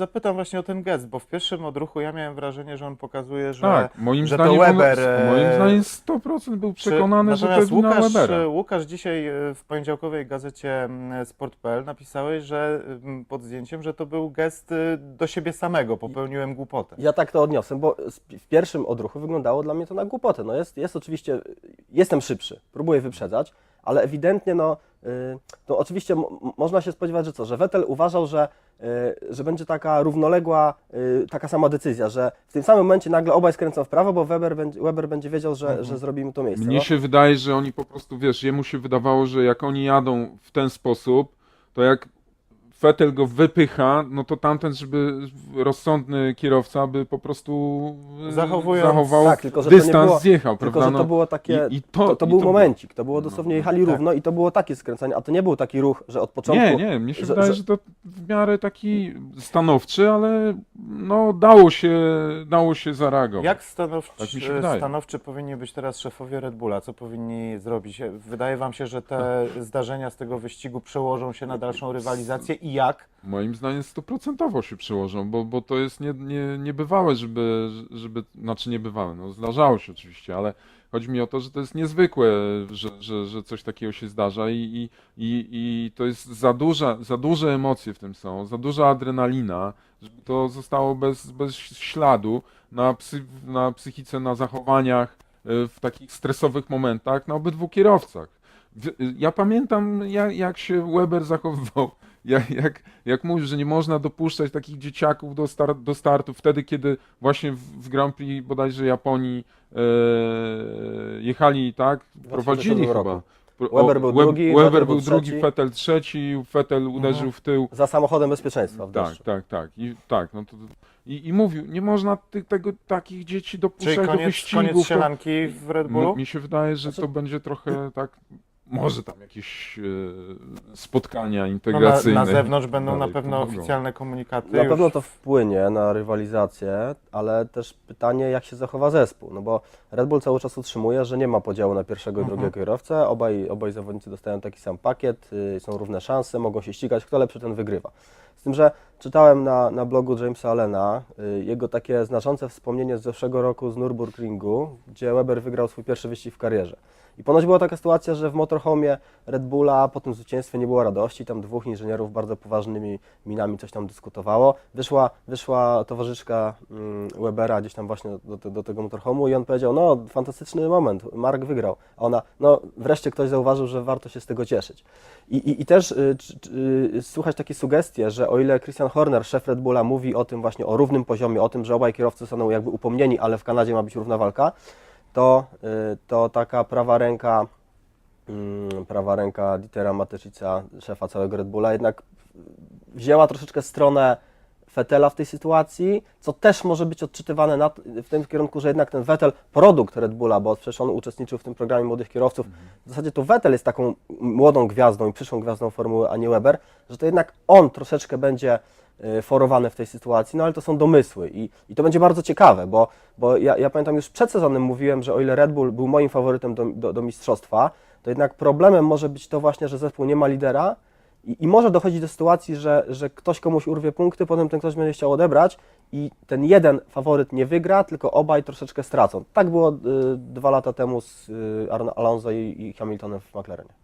zapytam właśnie o ten gest, bo w pierwszym odruchu ja miałem wrażenie, że on pokazuje, że Tak, moim że to zdaniem, on- Weber, e, moim zdaniem 100% był Czy- przekonany, że to jest wina Łukasz, Webera. e, Łukasz dzisiaj e, w poniedziałkowej gazecie Sport.pl napisałeś, że pod zdjęciem, że to był gest e, do siebie samego, popełniłem głupotę. Ja tak to odniosę, bo w pierwszym odruchu wyglądało dla mnie to na głupotę. No jest, jest oczywiście, jestem szybszy, próbuję wyprzedzać, ale ewidentnie, no, to oczywiście można się spodziewać, że co, że Vettel uważał, że, y, że będzie taka równoległa, y, taka sama decyzja, że w tym samym momencie nagle obaj skręcą w prawo, bo Weber będzie, Weber będzie wiedział, że, że zrobimy to miejsce. Mnie no. się wydaje, że oni po prostu, wiesz, jemu się wydawało, że jak oni jadą w ten sposób, to jak Vettel go wypycha, no to tamten, żeby rozsądny kierowca by po prostu e, Zachowując- zachował Tak, tylko, że to nie dystans, było- zjechał, Tylko, prawda? że to No, było takie, i- i to, to- to, i był to- momencik, to było no, dosłownie no, jechali tak. równo i to było takie skręcanie, a to nie był taki ruch, że od początku... Nie, nie, mnie się że- wydaje, że- że to w miarę taki stanowczy, ale no dało się, dało się zareagować. Jak stanowczy, Tak mi się wydaje. stanowczy powinni być teraz szefowie Red Bulla? Co powinni zrobić? Wydaje Wam się, że te zdarzenia z tego wyścigu przełożą się na dalszą rywalizację i jak? Moim zdaniem stuprocentowo się przyłożą, bo, bo to jest nie, nie, niebywałe, żeby, żeby, znaczy niebywałe, no zdarzało się oczywiście, ale chodzi mi o to, że to jest niezwykłe, że, że, że coś takiego się zdarza i, i, i, i to jest za, duża, za duże emocje w tym są, za duża adrenalina, żeby to zostało bez, bez śladu na, psy, na psychice, na zachowaniach y, w takich stresowych momentach na obydwu kierowcach. Ja pamiętam, jak się Weber zachowywał jak, jak, jak mówisz, że nie można dopuszczać takich dzieciaków do, star do startu wtedy, kiedy właśnie w, w Grand Prix bodajże Japonii e, jechali, tak? Prowadzili 2007 chyba. roku. Weber był Web- drugi, Weber Vettel był drugi, trzeci. Vettel trzeci, Vettel uderzył w tył. Za samochodem bezpieczeństwa w Tak, deszczu. tak, tak. I, tak no to, i, I mówił, nie można ty, tego, takich dzieci Czyli dopuszczać do koniec, wyścigów. koniec strzelanki w Red M- Bullu? Mi się wydaje, że Znaczy- to będzie trochę tak, może tam jakieś e, spotkania No na, integracyjne. na zewnątrz będą na dalej pewno pomogą. oficjalne komunikaty. Na już pewno to wpłynie na rywalizację, ale też pytanie, jak się zachowa zespół. No bo Red Bull cały czas utrzymuje, że nie ma podziału na pierwszego i Mhm. drugiego kierowcę. Obaj, obaj zawodnicy dostają taki sam pakiet, y, są równe szanse, mogą się ścigać, kto lepszy, ten wygrywa. Z tym, że czytałem na, na blogu Jamesa Allena y, jego takie znaczące wspomnienie z zeszłego roku z Nürburgringu, gdzie Weber wygrał swój pierwszy wyścig w karierze. I ponoć była taka sytuacja, że w motorhomie Red Bulla po tym zwycięstwie nie było radości, tam dwóch inżynierów bardzo poważnymi minami coś tam dyskutowało. Wyszła, wyszła towarzyszka mm, Webera gdzieś tam właśnie do, do, tego motorhomu i on powiedział, no fantastyczny moment, Mark wygrał. A ona, no wreszcie ktoś zauważył, że warto się z tego cieszyć. I, i, i też y, y, słuchać takie sugestie, że o ile Christian Horner, szef Red Bulla, mówi o tym właśnie, o równym poziomie, o tym, że obaj kierowcy zostaną jakby upomnieni, ale w Kanadzie ma być równa walka, to, y, to taka prawa ręka, prawa ręka Dietera Mateszica, szefa całego Red Bulla, jednak wzięła troszeczkę stronę Vettela w tej sytuacji, co też może być odczytywane na, w tym kierunku, że jednak ten Vettel, produkt Red Bulla, bo przecież on uczestniczył w tym programie młodych kierowców, w zasadzie to Vettel jest taką młodą gwiazdą i przyszłą gwiazdą formuły, a nie Weber, że to jednak on troszeczkę będzie y, forowany w tej sytuacji, no ale to są domysły i, i to będzie bardzo ciekawe, bo, bo ja, ja pamiętam już przed sezonem mówiłem, że o ile Red Bull był moim faworytem do, do, do mistrzostwa, to jednak problemem może być to właśnie, że zespół nie ma lidera i, i może dochodzić do sytuacji, że, że ktoś komuś urwie punkty, potem ten ktoś będzie chciał odebrać i ten jeden faworyt nie wygra, tylko obaj troszeczkę stracą. Tak było y, dwa lata temu z y, Alonso i, i Hamiltonem w McLarenie.